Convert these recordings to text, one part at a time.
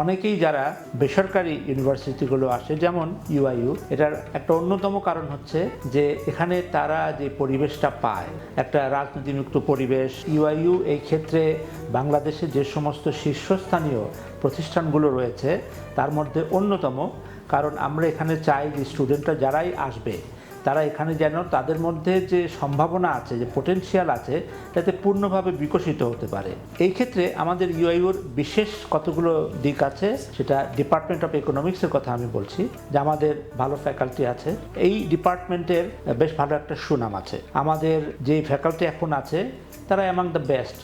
অনেকেই যারা বেসরকারি ইউনিভার্সিটিগুলো আসে, যেমন ইউআইইউ এটার একটা অন্যতম কারণ হচ্ছে যে এখানে তারা যে পরিবেশটা পায়, একটা রাজনীতিমুক্ত পরিবেশ ইউআইইউ এই ক্ষেত্রে বাংলাদেশে যে সমস্ত শীর্ষস্থানীয় প্রতিষ্ঠানগুলো রয়েছে, তার মধ্যে অন্যতম, কারণ আমরা এখানে চাই যে স্টুডেন্টরা যারাই আসবে তারা এখানে যেন তাদের মধ্যে যে সম্ভাবনা আছে, যে পোটেনশিয়াল আছে যাতে পূর্ণভাবে বিকশিত হতে পারে। এই ক্ষেত্রে আমাদের ইউআইউর বিশেষ কতগুলো দিক আছে, সেটা ডিপার্টমেন্ট অফ ইকোনমিক্সের কথা আমি বলছি, যে আমাদের ভালো ফ্যাকাল্টি আছে। এই ডিপার্টমেন্টের বেশ ভালো একটা সুনাম আছে। আমাদের যে ফ্যাকাল্টি এখন আছে, তারা অ্যামাং দ্য বেস্ট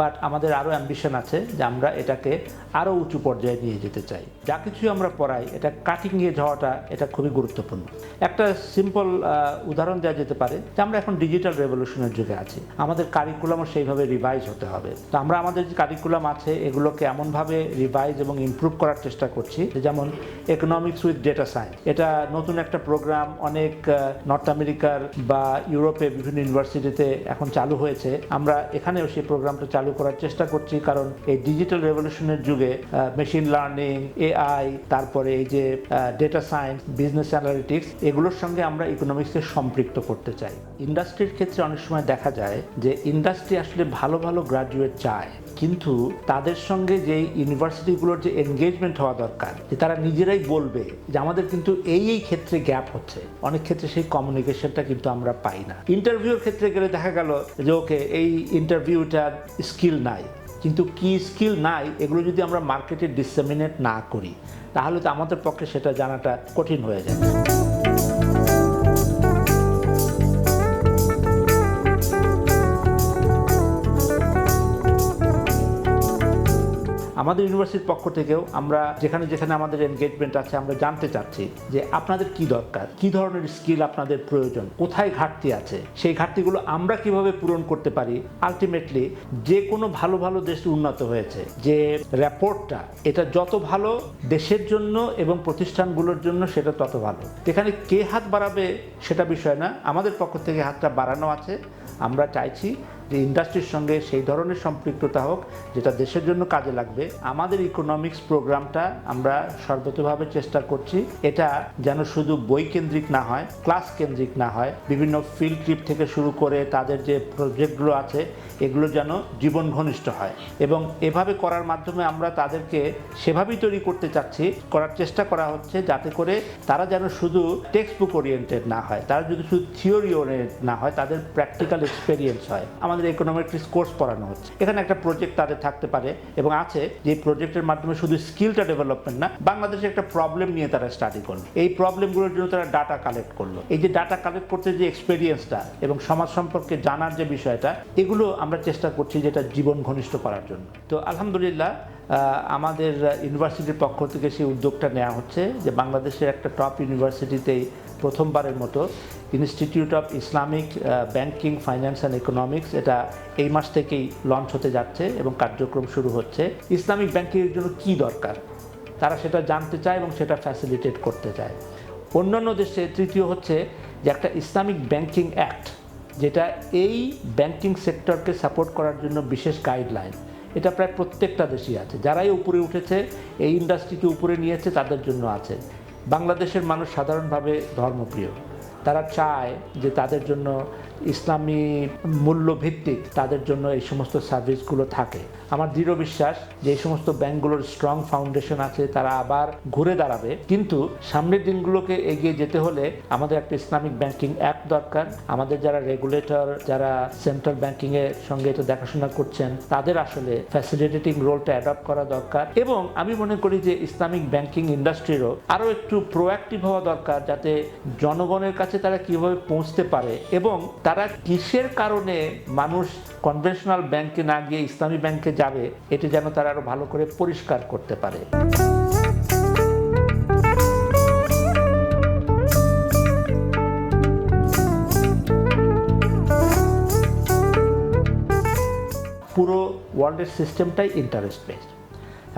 বাট আমাদের আরও অ্যাম্বিশন আছে যে আমরা এটাকে আরও উঁচু পর্যায়ে নিয়ে যেতে চাই। যা কিছুই আমরা পড়াই, এটা কাটিং এজ হওয়াটা, এটা খুবই গুরুত্বপূর্ণ। একটা সিম্পল উদাহরণ দেওয়া যেতে পারে যে আমরা এখন ডিজিটাল রেভলিউশনের যুগে আছি। আমাদের কারিকুলামও সেইভাবে রিভাইজ হতে হবে। তো আমরা আমাদের যে কারিকুলাম আছে, এগুলোকে এমনভাবে রিভাইজ এবং ইমপ্রুভ করার চেষ্টা করছি যেমন ইকোনমিক্স উইথ ডেটা সায়েন্স এটা নতুন একটা প্রোগ্রাম অনেক নর্থ আমেরিকার বা ইউরোপে বিভিন্ন ইউনিভার্সিটিতে এখন চালু হয়েছে। আমরা এখানেও সেই প্রোগ্রামটা চালু করার চেষ্টা করছি কারণ এই ডিজিটাল রেভলিউশনের যুগে মেশিন লার্নিং এআই তারপরে এই যে ডেটা সায়েন্স বিজনেস অ্যানালিটিক্স এগুলোর সঙ্গে আমরা ইকোনমিক্সকে সম্পৃক্ত করতে চাই। ইন্ডাস্ট্রির ক্ষেত্রে অনেক সময় দেখা যায় যে ইন্ডাস্ট্রি আসলে ভালো ভালো গ্রাজুয়েট চায় কিন্তু তাদের সঙ্গে যে ইউনিভার্সিটিগুলোর যে এনগেজমেন্ট হওয়া দরকার, যে তারা নিজেরাই বলবে যে, আমাদের কিন্তু এই এই ক্ষেত্রে গ্যাপ হচ্ছে। অনেক ক্ষেত্রে সেই কমিউনিকেশনটা কিন্তু আমরা পাই না। ইন্টারভিউর ক্ষেত্রে গেলে দেখা গেল যে, ওকে, এই ইন্টারভিউটার স্কিল নাই। কিন্তু কি স্কিল নাই, এগুলো যদি আমরা মার্কেটে ডিসেমিনেট না করি, তাহলে তো আমাদের পক্ষে সেটা জানাটা কঠিন হয়ে যায়। আমাদের ইউনিভার্সিটির পক্ষ থেকেও আমরা যেখানে যেখানে আমাদের এনগেজমেন্ট আছে, আমরা জানতে চাচ্ছি যে আপনাদের কি দরকার? কি ধরনের স্কিল আপনাদের প্রয়োজন? কোথায় ঘাটতি আছে? সেই ঘাটতিগুলো আমরা কীভাবে পূরণ করতে পারি? আলটিমেটলি যে কোনো ভালো ভালো দেশ উন্নত হয়েছে, যে র্যাপোর্টটা, এটা যত ভালো দেশের জন্য এবং প্রতিষ্ঠানগুলোর জন্য সেটা তত ভালো। এখানে কে হাত বাড়াবে সেটা বিষয় না। আমাদের পক্ষ থেকে হাতটা বাড়ানো আছে। আমরা চাইছি যে ইন্ডাস্ট্রির সঙ্গে সেই ধরনের সম্পৃক্ততা হোক, যেটা দেশের জন্য কাজে লাগবে, আমাদের ইকোনমিক্স প্রোগ্রামটা আমরা সর্বতভাবে চেষ্টা করছি, এটা যেন শুধু বই কেন্দ্রিক না হয় ক্লাস কেন্দ্রিক না হয়, বিভিন্ন ফিল্ড ট্রিপ থেকে শুরু করে তাদের যে প্রজেক্টগুলো আছে, এগুলো যেন জীবন ঘনিষ্ঠ হয়। এবং এভাবে করার মাধ্যমে আমরা তাদেরকে সেভাবেই তৈরি করতে চাচ্ছি, করার চেষ্টা করা হচ্ছে যাতে করে তারা যেন শুধু টেক্সট বুক ওরিয়েন্টেড না হয়, তারা যদি শুধু থিওরি ওরিয়েন্টেড না হয়, তাদের প্র্যাকটিক্যাল এক্সপেরিয়েন্স হয়। আমাদের ইকোনমিক্স কোর্স পড়ানো হচ্ছে। এখানে একটা প্রজেক্ট তাদের থাকতে পারে এবং আছে যে প্রজেক্টের মাধ্যমে শুধু স্কিলটা ডেভেলপমেন্ট না, বাংলাদেশে একটা প্রবলেম নিয়ে তারা স্টাডি করল। এই প্রবলেমগুলোর জন্য তারা ডাটা কালেক্ট করল। এই যে ডাটা কালেক্ট করতে যে এক্সপেরিয়েন্সটা এবং সমাজ সম্পর্কে জানার যে বিষয়টা, এগুলো আমরা চেষ্টা করছি যেটা জীবন ঘনিষ্ঠ করার জন্য। তো আলহামদুলিল্লাহ আমাদের ইউনিভার্সিটির পক্ষ থেকে সেই উদ্যোগটা নেওয়া হচ্ছে যে বাংলাদেশের একটা টপ ইউনিভার্সিটিতেই প্রথমবারের মতো institute of Islamic banking finance and economics এটা এই মাস থেকেই লঞ্চ হতে যাচ্ছে এবং কার্যক্রম শুরু হচ্ছে। ইসলামিক ব্যাংকিংয়ের জন্য কি দরকার? তারা সেটা জানতে চায় এবং সেটা ফ্যাসিলিটেট করতে চায়। অন্যান্য দেশে তৃতীয় হচ্ছে যে একটা ইসলামিক ব্যাংকিং অ্যাক্ট যেটা এই ব্যাংকিং সেক্টরকে সাপোর্ট করার জন্য বিশেষ গাইডলাইন এটা প্রায় প্রত্যেকটা দেশই আছে। যারাই উপরে উঠেছে, এই ইন্ডাস্ট্রিকে উপরে নিয়েছে, তাদের জন্য আছে। বাংলাদেশের মানুষ সাধারণভাবে ধর্মপ্রিয়। তারা চায় যে তাদের জন্য ইসলামী মূল্যভিত্তিক তাদের জন্য এই সমস্ত সার্ভিসগুলো থাকে। আমার দৃঢ় বিশ্বাস যে সমস্ত ব্যাংকগুলোর স্ট্রং ফাউন্ডেশন আছে, তারা আবার ঘুরে দাঁড়াবে। কিন্তু সামনের দিনগুলোকে এগিয়ে যেতে হলে আমাদের একটা ইসলামিক ব্যাংকিং অ্যাক্ট দরকার। আমাদের যারা রেগুলেটর, যারা সেন্ট্রাল ব্যাংকিংয়ের সঙ্গে এটা দেখাশোনা করছেন, তাদের আসলে ফ্যাসিলিটেটিং রোলটা অ্যাডপ্ট করা দরকার। এবং আমি মনে করি যে ইসলামিক ব্যাংকিং ইন্ডাস্ট্রিরও আরও একটু প্রোঅ্যাক্টিভ হওয়া দরকার, যাতে জনগণের কাছে তারা কীভাবে পৌঁছতে পারে। এবং তারা কিসের কারণে মানুষ কনভেনশনাল ব্যাংকে না গিয়ে ইসলামী ব্যাংকে যাবে, এটি যেন তারা আরও ভালো করে পরিষ্কার করতে পারে? পুরো ওয়ার্ল্ডের সিস্টেমটাই ইন্টারেস্ট বেসড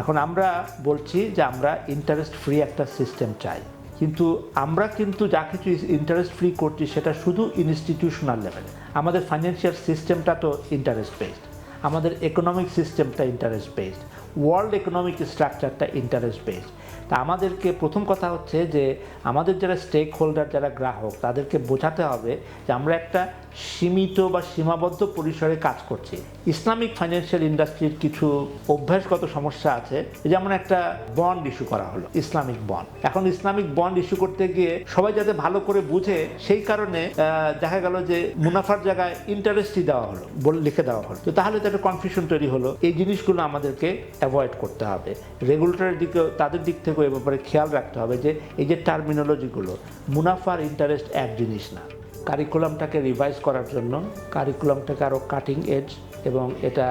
এখন আমরা বলছি যে আমরা ইন্টারেস্ট ফ্রি একটা সিস্টেম চাই। কিন্তু আমরা কিন্তু যা কিছু ইন্টারেস্ট ফ্রি করছি সেটা শুধু ইনস্টিটিউশনাল লেভেলে আমাদের ফাইন্যান্সিয়াল সিস্টেমটা তো ইন্টারেস্ট বেসড আমাদের ইকোনমিক সিস্টেমটা ইন্টারেস্ট বেসড ওয়ার্ল্ড ইকোনমিক স্ট্রাকচারটা ইন্টারেস্ট বেসড তা আমাদেরকে প্রথম কথা হচ্ছে যে আমাদের যারা স্টেক হোল্ডার যারা গ্রাহক, তাদেরকে বোঝাতে হবে যে আমরা একটা সীমিত বা সীমাবদ্ধ পরিসরে কাজ করছে। ইসলামিক ফাইন্যান্সিয়াল ইন্ডাস্ট্রির কিছু অভ্যাসগত সমস্যা আছে, যেমন একটা বন্ড ইস্যু করা হলো, ইসলামিক বন্ড এখন ইসলামিক বন্ড ইস্যু করতে গিয়ে সবাই যাতে ভালো করে বুঝে, সেই কারণে দেখা গেল যে মুনাফার জায়গায় ইন্টারেস্টই দেওয়া হলো লিখে দেওয়া হলো। তো তাহলে তো একটা কনফিউশন তৈরি হলো। এই জিনিসগুলো আমাদেরকে অ্যাভয়েড করতে হবে। রেগুলেটরের দিকে তাদের দিক থেকেও এ ব্যাপারে খেয়াল রাখতে হবে যে, এই যে টার্মিনোলজিগুলো মুনাফার ইন্টারেস্ট এক জিনিস না। কারিকুলামটাকে রিভাইজ করার জন্য কারিকুলামটাকে আরও কাটিং এজ এবং এটা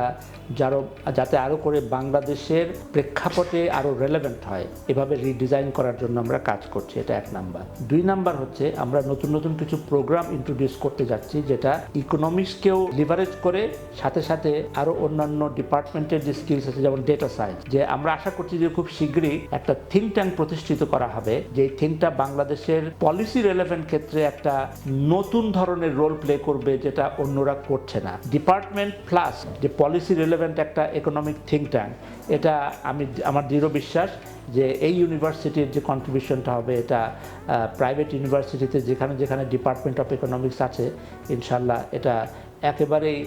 যারও যাতে আরও করে বাংলাদেশের প্রেক্ষাপটে আরও রেলেভেন্ট হয়, এভাবে রিডিজাইন করার জন্য আমরা কাজ করছি, এটা এক নাম্বার। দুই নাম্বার হচ্ছে আমরা নতুন নতুন কিছু প্রোগ্রাম ইন্ট্রোডিউস করতে যাচ্ছি, যেটা ইকোনমিক্সকেও লিভারেজ করে, সাথে সাথে আরও অন্যান্য ডিপার্টমেন্টের যে স্কিলস আছে, যেমন ডেটা সায়েন্স যে আমরা আশা করছি যে খুব শীঘ্রই একটা থিঙ্ক ট্যাঙ্ক প্রতিষ্ঠিত করা হবে যে থিঙ্কটা বাংলাদেশের পলিসি রেলেভেন্ট ক্ষেত্রে একটা নতুন ধরনের রোল প্লে করবে যেটা অন্যরা করছে না। ডিপার্টমেন্ট প্লাস যে পলিসি রিলেভেন্ট একটা ইকোনমিক থিঙ্ক ট্যাঙ্ক এটা আমি আমার দৃঢ় বিশ্বাস যে এই ইউনিভার্সিটির যে কন্ট্রিবিউশনটা হবে, এটা প্রাইভেট ইউনিভার্সিটিতে যেখানে যেখানে ডিপার্টমেন্ট অফ ইকোনমিক্স আছে, ইনশাল্লাহ এটা একেবারেই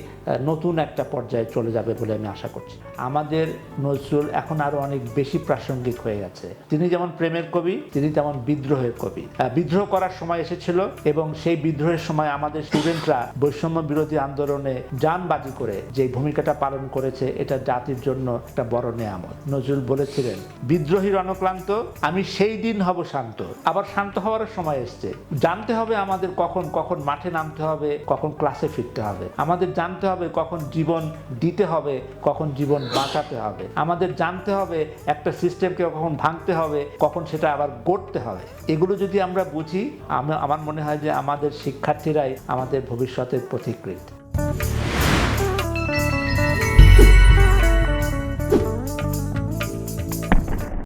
নতুন একটা পর্যায়ে চলে যাবে বলে আমি আশা করছি। আমাদের নজরুল এখন আরও অনেক বেশি প্রাসঙ্গিক হয়ে গেছে। তিনি যেমন প্রেমের কবি, তিনি তেমন বিদ্রোহের কবি। বিদ্রোহ করার সময় এসেছিল এবং সেই বিদ্রোহের সময় আমাদের স্টুডেন্টরা বৈষম্য বিরোধী আন্দোলনে যানবাজি করে যে ভূমিকাটা পালন করেছে, এটা জাতির জন্য একটা বড় নেয়ামত। নজরুল বলেছিলেন, বিদ্রোহীর অনক্লান্ত, আমি সেই দিন হব শান্ত। আবার শান্ত হওয়ার সময় এসছে। জানতে হবে আমাদের কখন কখন মাঠে নামতে হবে, কখন ক্লাসে ফিরতে হবে। আমাদের জানতে হবে কখন জীবন দিতে হবে, কখন জীবন বাঁচাতে হবে। আমাদের জানতে হবে একটা সিস্টেমকে কখন ভাঙতে হবে, কখন সেটা আবার গড়তে হবে। এগুলো যদি আমরা বুঝি, আমরা, আমার মনে হয় যে আমাদের শিক্ষার্থীরাই আমাদের ভবিষ্যতের পথিকৃত